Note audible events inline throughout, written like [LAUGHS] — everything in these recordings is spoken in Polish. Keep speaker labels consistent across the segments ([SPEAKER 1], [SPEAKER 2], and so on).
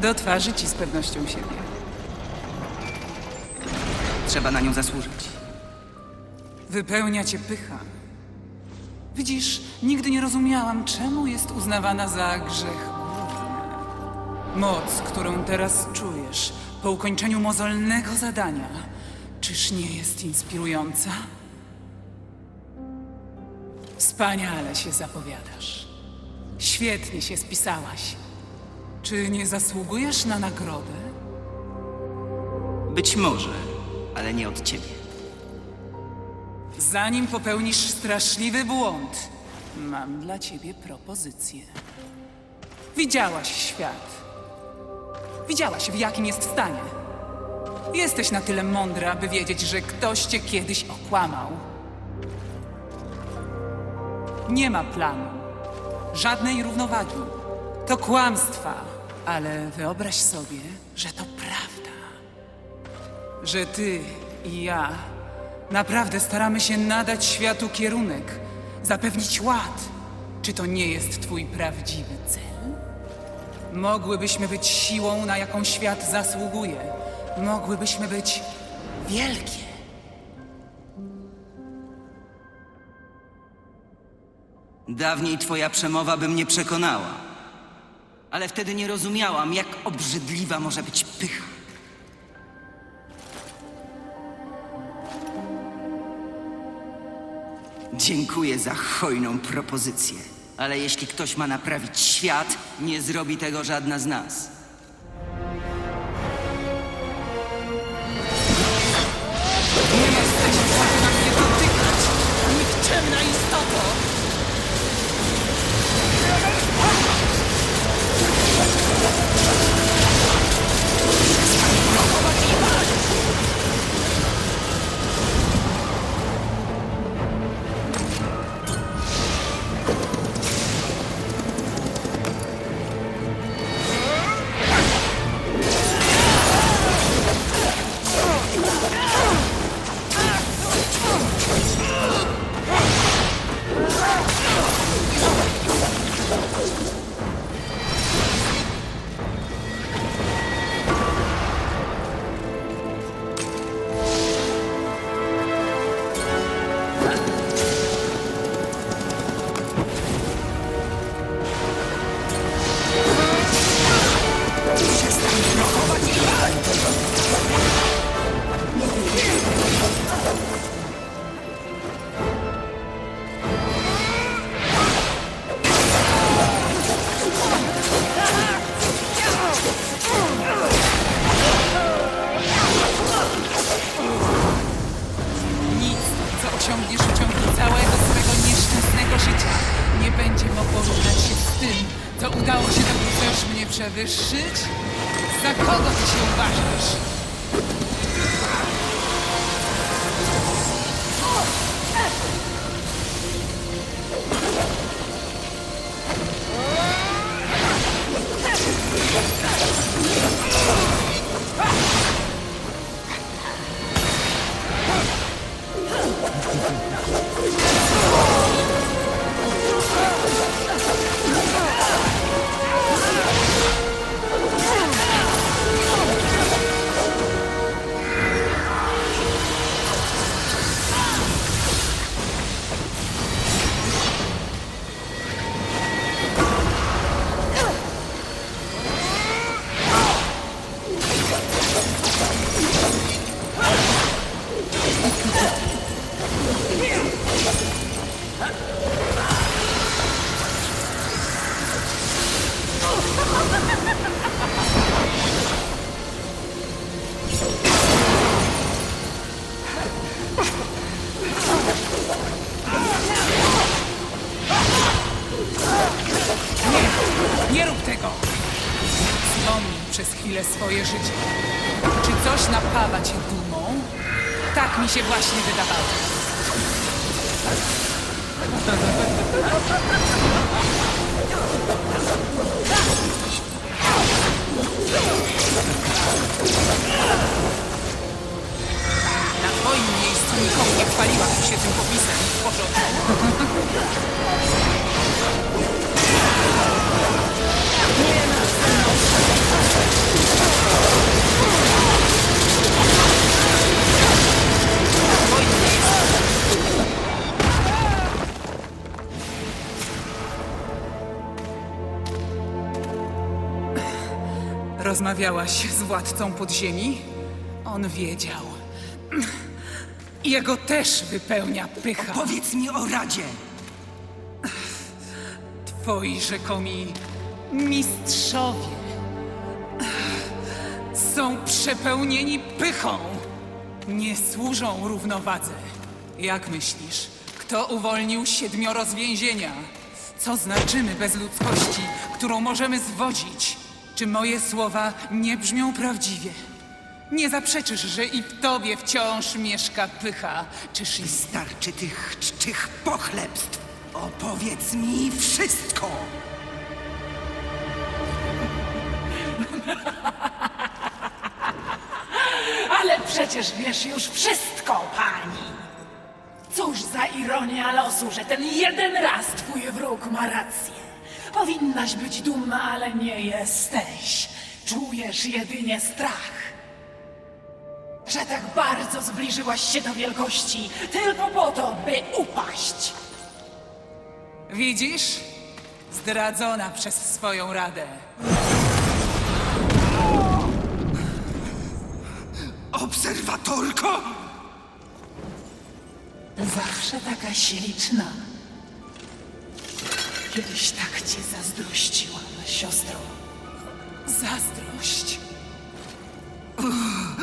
[SPEAKER 1] Do twarzy ci z pewnością siebie.
[SPEAKER 2] Trzeba na nią zasłużyć.
[SPEAKER 1] Wypełnia cię pycha. Widzisz, nigdy nie rozumiałam, czemu jest uznawana za grzech główny. Moc, którą teraz czujesz po ukończeniu mozolnego zadania, czyż nie jest inspirująca? Wspaniale się zapowiadasz. Świetnie się spisałaś. Czy nie zasługujesz na nagrodę?
[SPEAKER 2] Być może, ale nie od ciebie.
[SPEAKER 1] Zanim popełnisz straszliwy błąd, mam dla ciebie propozycję. Widziałaś świat. Widziałaś, w jakim jest stanie. Jesteś na tyle mądra, by wiedzieć, że ktoś cię kiedyś okłamał. Nie ma planu, żadnej równowagi. To kłamstwa, ale wyobraź sobie, że to prawda że ty i ja naprawdę staramy się nadać światu kierunek, zapewnić ład. Czy to nie jest twój prawdziwy cel? Mogłybyśmy być siłą, na jaką świat zasługuje. Mogłybyśmy być wielkie.
[SPEAKER 2] Dawniej twoja przemowa by mnie przekonała. Ale wtedy nie rozumiałam, jak obrzydliwa może być pycha. Dziękuję za hojną propozycję. Ale jeśli ktoś ma naprawić świat, nie zrobi tego żadna z nas.
[SPEAKER 1] Nie jesteś władna mnie dotykać! Nikczemna 冲锋。Coś napawa cię dumą? Tak mi się właśnie wydawało. Na twoim miejscu nikomu nie chwaliłabym się tym popisem w porządku.
[SPEAKER 3] Nie
[SPEAKER 1] Rozmawiałaś z władcą podziemi? On wiedział. Jego też wypełnia pycha.
[SPEAKER 2] Powiedz mi o Radzie!
[SPEAKER 1] Twoi rzekomi mistrzowie są przepełnieni pychą. Nie służą równowadze. Jak myślisz, kto uwolnił siedmioro z więzienia? Co znaczymy bez ludzkości, którą możemy zwodzić? Czy moje słowa nie brzmią prawdziwie? Nie zaprzeczysz, że i w tobie wciąż mieszka pycha. Czyż i
[SPEAKER 2] Starczy tych czczych pochlebstw! Opowiedz mi wszystko!
[SPEAKER 3] Ale przecież wiesz już wszystko, pani. Cóż za ironia losu, że ten jeden raz twój wróg ma rację. Powinnaś być dumna, ale nie jesteś. Czujesz jedynie strach. Że tak bardzo zbliżyłaś się do wielkości tylko po to, by upaść.
[SPEAKER 1] Widzisz? Zdradzona przez swoją radę.
[SPEAKER 2] Obserwatorko!
[SPEAKER 3] Zawsze taka śliczna. Kiedyś tak cię zazdrościłam, siostro.
[SPEAKER 1] Zazdrość.
[SPEAKER 2] Nie!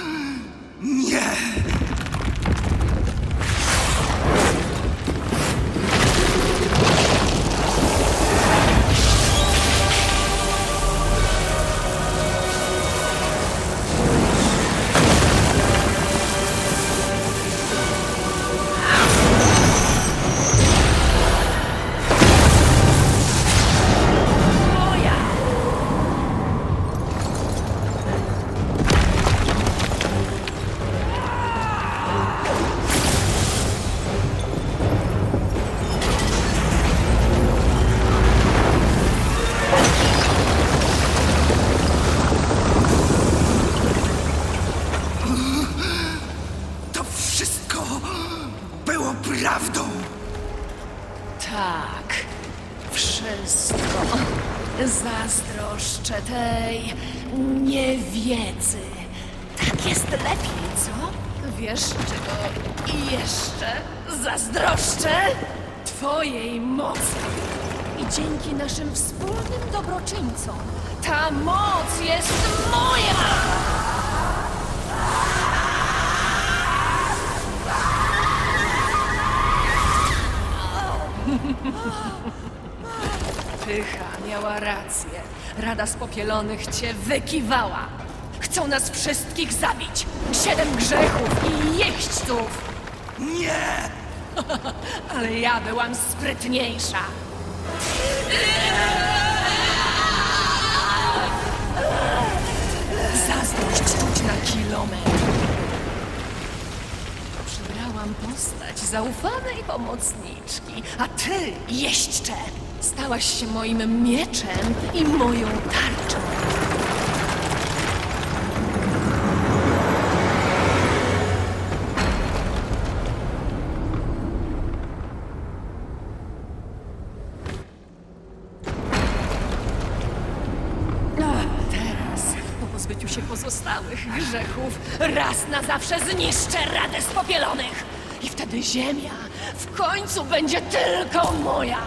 [SPEAKER 4] Jeszcze zazdroszczę? Twojej mocy. I dzięki naszym wspólnym dobroczyńcom ta moc jest moja! Pycha miała rację. Rada Spopielonych cię wykiwała. Chcą nas wszystkich zabić. Siedem grzechów i jeźdźców.
[SPEAKER 2] Nie! [LAUGHS]
[SPEAKER 4] Ale ja byłam sprytniejsza. Zazdrość czuć na kilometr. Przybrałam postać zaufanej pomocniczki, a ty, jeźdźcze, stałaś się moim mieczem i moją tarczą. A teraz, po pozbyciu się pozostałych grzechów, raz na zawsze zniszczę Radę Spopielonych. I wtedy Ziemia w końcu będzie tylko moja. [LAUGHS]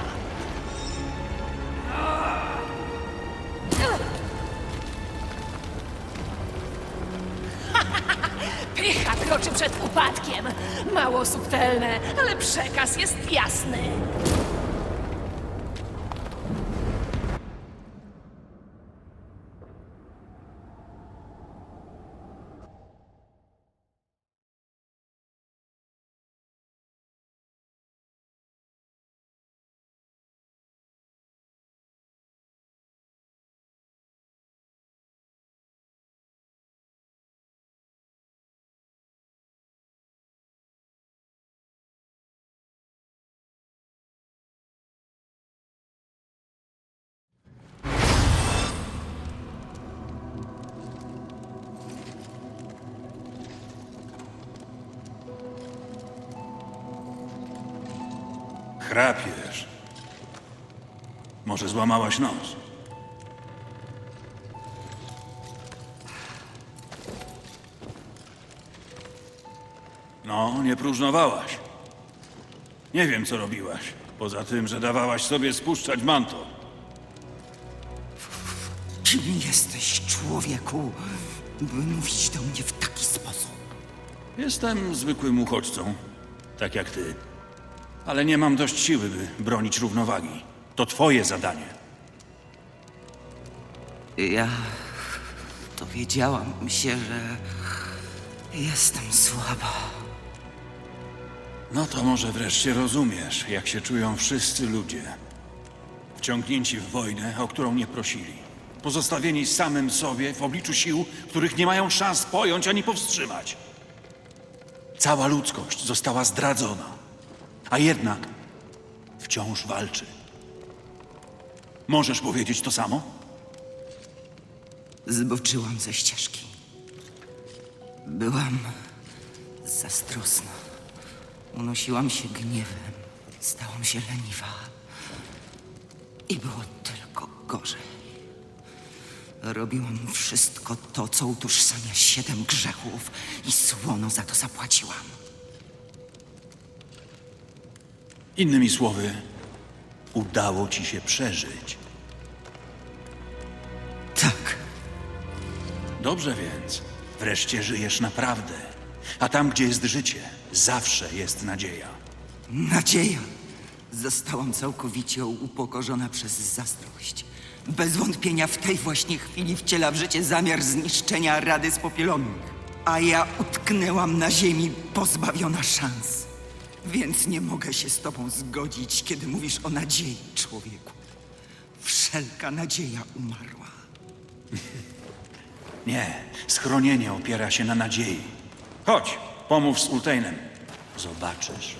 [SPEAKER 4] Pycha kroczy przed upadkiem. Mało subtelne, ale przekaz jest jasny.
[SPEAKER 5] Chrapiesz. Może złamałaś nos. No, nie próżnowałaś. Nie wiem, co robiłaś. Poza tym, że dawałaś sobie spuszczać manto.
[SPEAKER 2] Kim jesteś, człowieku, by mówić do mnie w taki sposób?
[SPEAKER 5] Jestem zwykłym uchodźcą, tak jak ty. Ale nie mam dość siły, by bronić równowagi. To twoje zadanie.
[SPEAKER 2] Ja dowiedziałam się, że jestem słaba.
[SPEAKER 5] No to może wreszcie rozumiesz, jak się czują wszyscy ludzie. Wciągnięci w wojnę, o którą nie prosili. Pozostawieni samym sobie w obliczu sił, których nie mają szans pojąć ani powstrzymać. Cała ludzkość została zdradzona, a jednak wciąż walczy. Możesz powiedzieć to samo?
[SPEAKER 2] Zboczyłam ze ścieżki. Byłam zazdrosna. Unosiłam się gniewem. Stałam się leniwa. I było tylko gorzej. Robiłam wszystko to, co utożsamia siedem grzechów i słono za to zapłaciłam.
[SPEAKER 5] Innymi słowy, udało ci się przeżyć.
[SPEAKER 2] Tak,
[SPEAKER 5] Dobrze więc, wreszcie żyjesz naprawdę. A tam, gdzie jest życie, zawsze jest nadzieja.
[SPEAKER 2] nadzieja. Zostałam całkowicie upokorzona przez zazdrość. Bez wątpienia w tej właśnie chwili wciela w życie zamiar zniszczenia Rady Spopielonych. A ja utknęłam na ziemi pozbawiona szans. Więc nie mogę się z tobą zgodzić, kiedy mówisz o nadziei, człowieku. Wszelka nadzieja umarła. [LAUGHS]
[SPEAKER 5] Nie, schronienie opiera się na nadziei. Chodź, pomów z Ulteinem. Zobaczysz.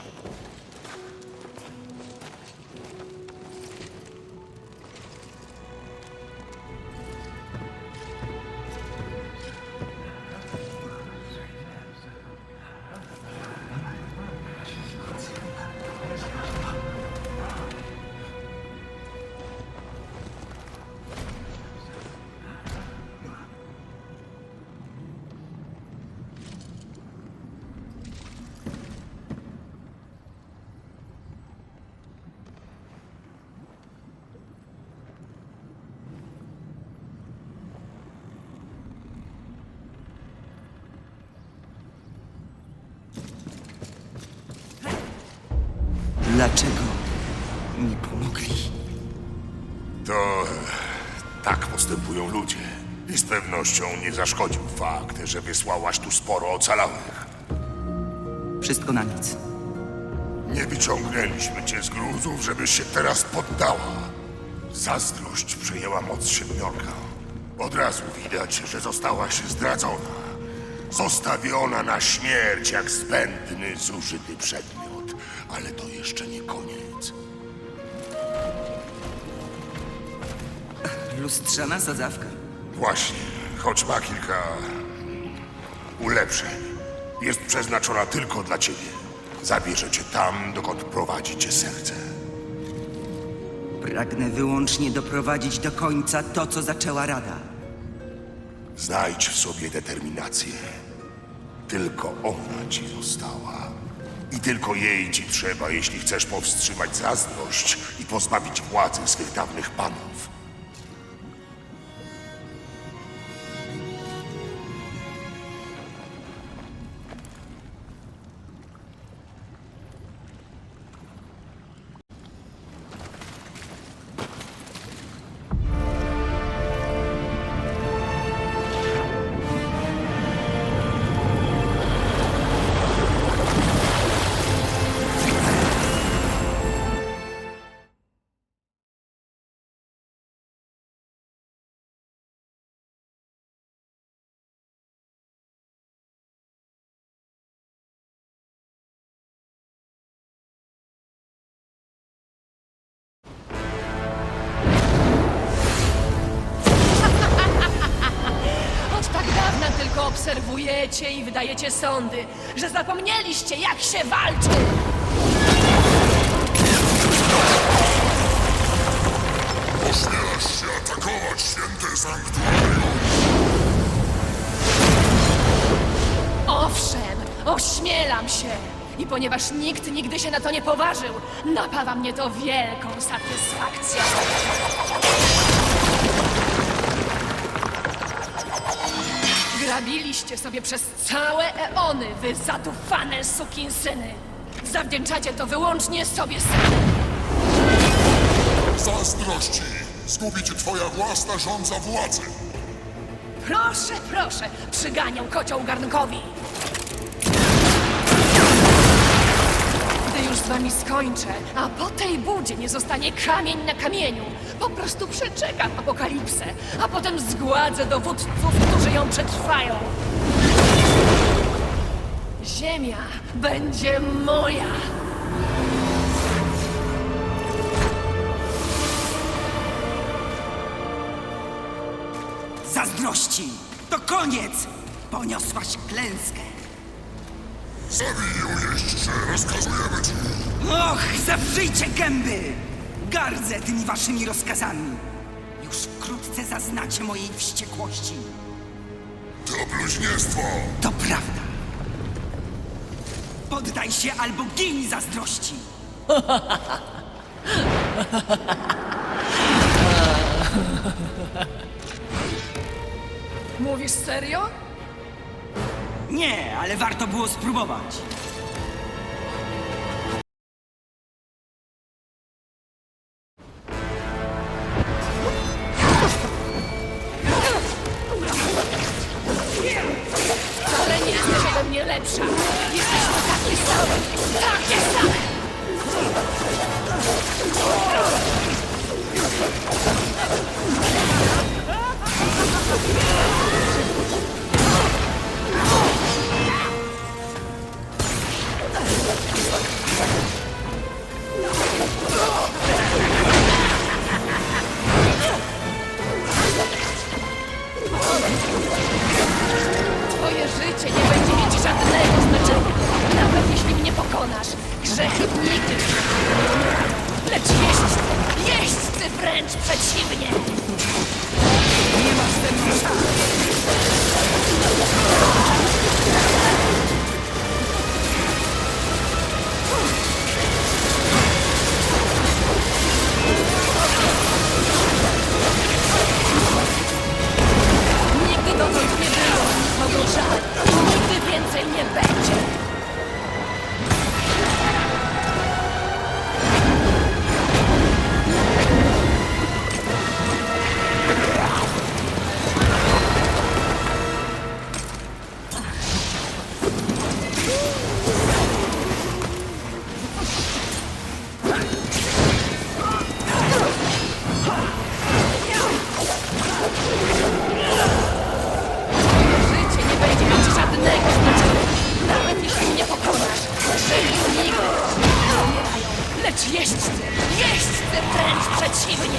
[SPEAKER 2] Dlaczego mi pomogli?
[SPEAKER 6] To tak postępują ludzie. I z pewnością nie zaszkodził fakt, że wysłałaś tu sporo ocalałych.
[SPEAKER 2] Wszystko na nic.
[SPEAKER 6] Nie wyciągnęliśmy cię z gruzów, żebyś się teraz poddała. Zazdrość przejęła moc siedmiorka. Od razu widać, że zostałaś zdradzona. Zostawiona na śmierć jak zbędny, zużyty przedmiot. Ale to jeszcze nie koniec.
[SPEAKER 2] Lustrzana sadzawka.
[SPEAKER 6] Właśnie, choć ma kilka ulepszeń. Jest przeznaczona tylko dla ciebie. Zabierze cię tam, dokąd prowadzi cię serce.
[SPEAKER 2] Pragnę wyłącznie doprowadzić do końca to, co zaczęła Rada.
[SPEAKER 6] Znajdź w sobie determinację. Tylko ona ci została. I tylko jej ci trzeba, jeśli chcesz powstrzymać zazdrość i pozbawić władzy swych dawnych panów.
[SPEAKER 4] I wydajecie sądy, że zapomnieliście, jak się walczy!
[SPEAKER 6] Ośmielasz się atakować święte sanktuarium!
[SPEAKER 4] Owszem, ośmielam się, ponieważ nikt nigdy się na to nie poważył, napawa mnie to wielką satysfakcją. Grabiliście sobie przez całe eony, wy zadufane sukinsyny. Zawdzięczacie to wyłącznie sobie samym.
[SPEAKER 6] Zazdrości! Zgubi cię twoja własna żądza władzy!
[SPEAKER 4] Proszę, proszę, przyganiał kocioł garnkowi. Z wami skończę, a po tej budzie nie zostanie kamień na kamieniu, po prostu przeczekam apokalipsę, a potem zgładzę dowódców, którzy ją przetrwają. Ziemia będzie moja.
[SPEAKER 2] Zazdrości! To koniec! Poniosłaś klęskę.
[SPEAKER 6] Zabij ją, jeźdźcze! Rozkazujemy ci!
[SPEAKER 2] Och, zawrzyjcie gęby! Gardzę tymi waszymi rozkazami. Już wkrótce zaznacie mojej wściekłości.
[SPEAKER 6] To bluźnierstwo!
[SPEAKER 2] To prawda. Poddaj się albo gin zazdrości.
[SPEAKER 4] Mówisz serio?
[SPEAKER 2] Nie, ale warto było spróbować.
[SPEAKER 4] Wręcz przeciwnie. Jeźdźcy, jeźdźcy wręcz przeciwnie.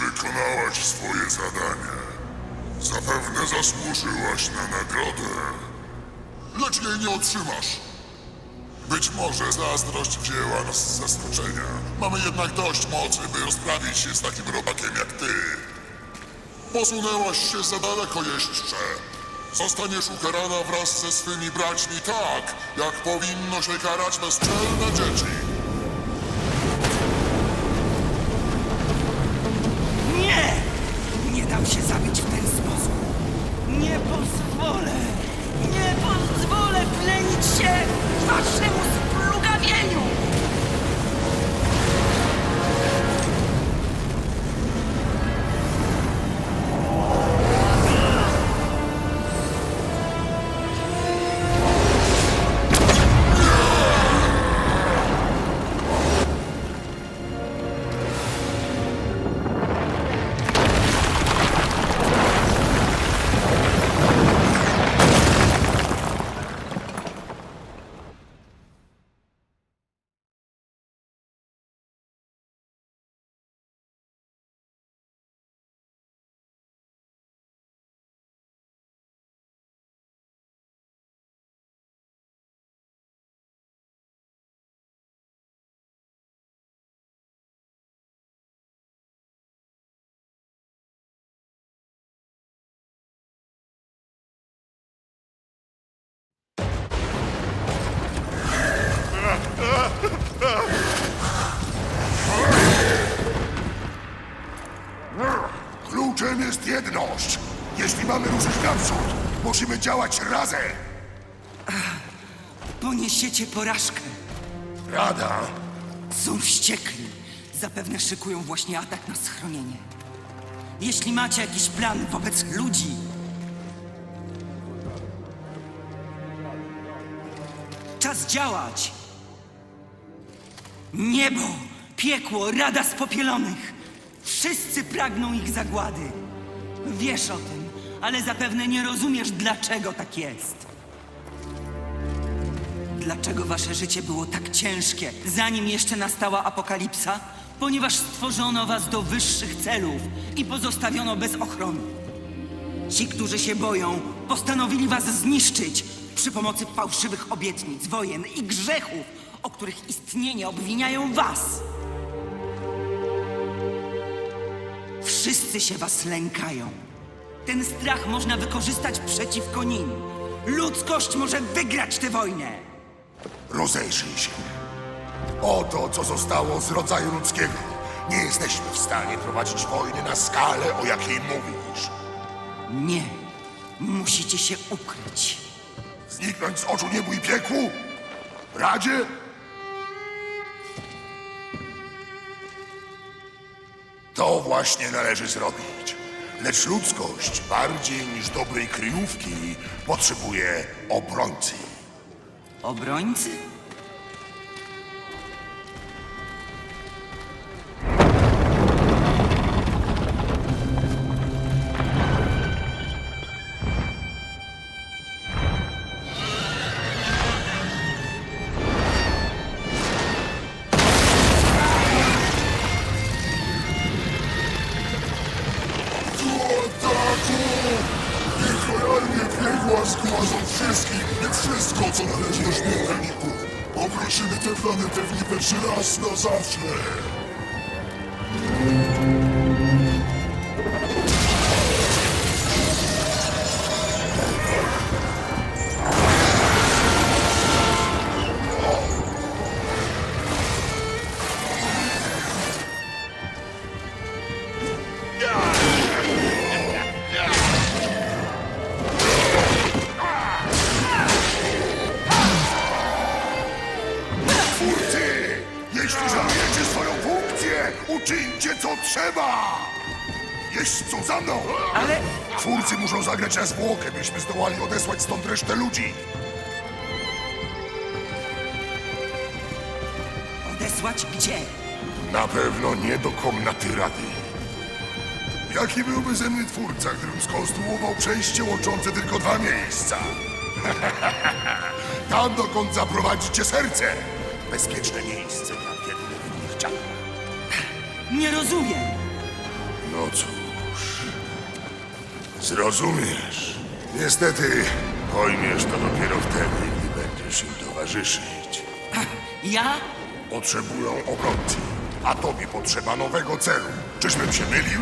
[SPEAKER 6] Wykonałaś swoje zadanie. Zapewne zasłużyłaś na nagrodę. Lecz jej nie otrzymasz. Być może zazdrość wzięła nas z zaskoczenia. Mamy jednak dość mocy, by rozprawić się z takim robakiem jak ty. Posunęłaś się za daleko jeszcze. Zostaniesz ukarana wraz ze swymi braćmi tak, jak powinno się karać bezczelne dzieci. Jest jedność. Jeśli mamy ruszyć naprzód, musimy działać razem.
[SPEAKER 2] Poniesiecie porażkę.
[SPEAKER 6] Rada,
[SPEAKER 2] Są wściekli. Zapewne szykują właśnie atak na schronienie. Jeśli macie jakiś plan wobec ludzi, czas działać. Niebo, piekło, rada spopielonych. Wszyscy pragną ich zagłady. Wiesz o tym, ale zapewne nie rozumiesz, dlaczego tak jest. Dlaczego wasze życie było tak ciężkie, zanim jeszcze nastała apokalipsa? Ponieważ stworzono was do wyższych celów i pozostawiono bez ochrony. Ci, którzy się boją, postanowili was zniszczyć przy pomocy fałszywych obietnic, wojen i grzechów, o których istnienie obwiniają was. Wszyscy się was lękają. Ten strach można wykorzystać przeciwko nim. Ludzkość może wygrać tę wojnę.
[SPEAKER 6] rozejrzyj się. Oto, co zostało z rodzaju ludzkiego. Nie jesteśmy w stanie prowadzić wojny na skalę, o jakiej mówisz.
[SPEAKER 2] Nie. Musicie się ukryć.
[SPEAKER 6] Zniknąć z oczu niebu i piekłu? Radzie? To właśnie należy zrobić. Lecz ludzkość, bardziej niż dobrej kryjówki, potrzebuje obrońcy.
[SPEAKER 2] Obrońcy?
[SPEAKER 6] Niech realnie piekła zgładzą wszystkich, nie wszystko, co należy do śmiertelników. Poprosimy tę planetę w niweczy raz na zawsze.
[SPEAKER 2] Gdzie?
[SPEAKER 6] Na pewno nie do komnaty rady. Jaki byłby ze mnie twórca, gdybym skonstruował przejście łączące tylko dwa miejsca? [LAUGHS] Tam, dokąd zaprowadzicie serce. Bezpieczne miejsce dla biednych niechcianych.
[SPEAKER 2] Nie rozumiem.
[SPEAKER 6] No cóż, zrozumiesz. Niestety, pojmiesz to dopiero wtedy, gdy będziesz im towarzyszyć.
[SPEAKER 2] Ja?
[SPEAKER 6] Potrzebują obrońcy, a tobie potrzeba nowego celu. Czyżbym się mylił?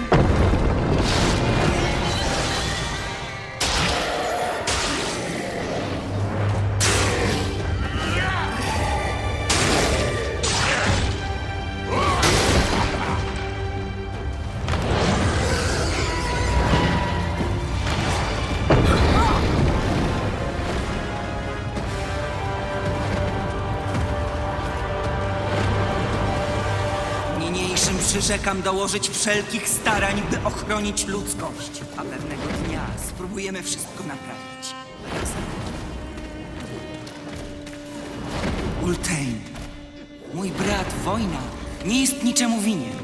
[SPEAKER 2] Niniejszym przyrzekam dołożyć wszelkich starań, by ochronić ludzkość. A pewnego dnia spróbujemy wszystko naprawić. Razem. Ultein, mój brat, wojna, nie jest niczemu winien.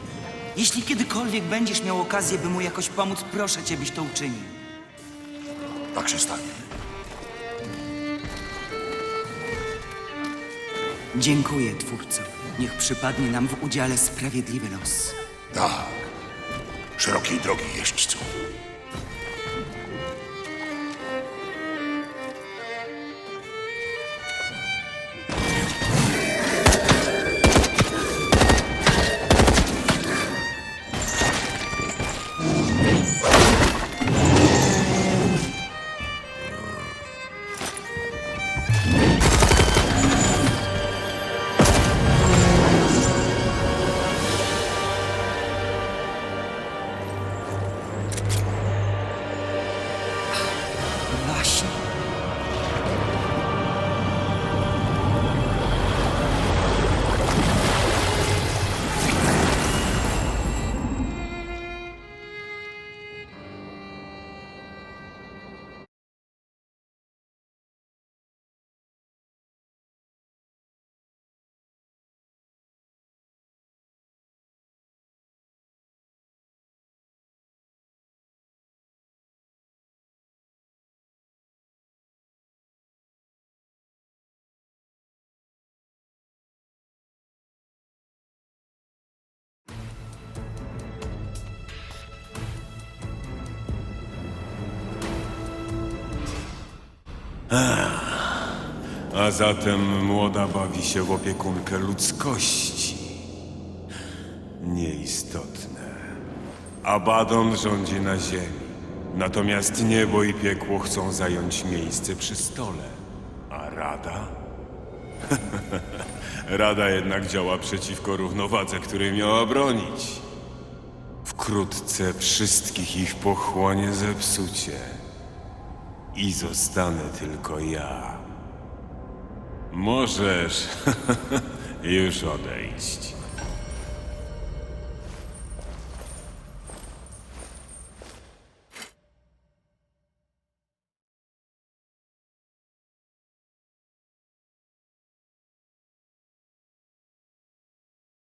[SPEAKER 2] Jeśli kiedykolwiek będziesz miał okazję, by mu jakoś pomóc, proszę cię, byś to uczynił.
[SPEAKER 6] Tak się stanie.
[SPEAKER 2] Dziękuję, Twórco. Niech przypadnie nam w udziale sprawiedliwy los.
[SPEAKER 6] Tak. Szerokiej drogi jeźdźcu.
[SPEAKER 7] A zatem młoda bawi się w opiekunkę ludzkości. Nieistotne. Abaddon rządzi na ziemi. Natomiast niebo i piekło chcą zająć miejsce przy stole. A Rada? [LAUGHS] Rada jednak działa przeciwko równowadze, której miała bronić. Wkrótce wszystkich ich pochłonie zepsucie. I zostanę tylko ja. Możesz [LAUGHS] już odejść.